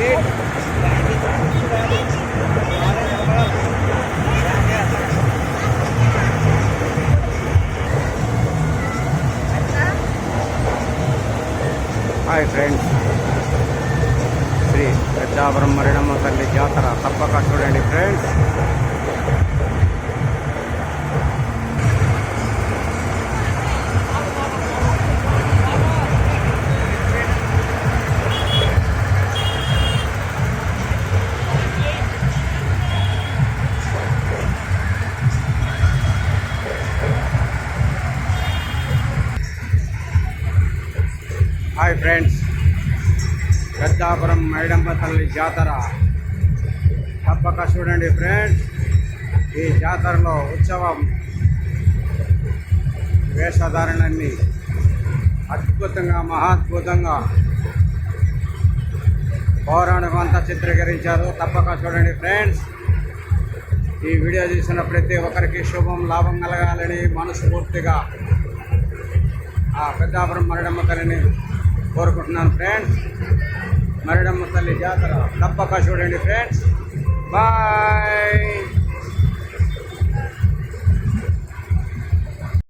Hi friends. Shri Peddapuram Maridamma తల్లి జాతర. తప్పక చూడండి friends. Hi friends. Peddapuram Maidamma తల్లి జాతర. తప్పక చూడండి ఫ్రెండ్స్. ఈ జాతరలో ఉత్సవం వేషధారణలన్నీ అద్భుతంగా మహాద్భుతంగా పౌరాణికం చిత్రీకరించారు. తప్పక చూడండి ఫ్రెండ్స్. ఈ వీడియో చూసిన ప్రతి ఒక్కరికి శుభం లాభం కలగాలని మనస్ఫూర్తిగా ఆ పెద్దాపురం మరణమ్మ తల్లిని కోరుకుంటున్నాను ఫ్రెండ్స్ మరిడమ్మ తల్లి జాతర తప్పక చూడండి ఫ్రెండ్స్ బాయ్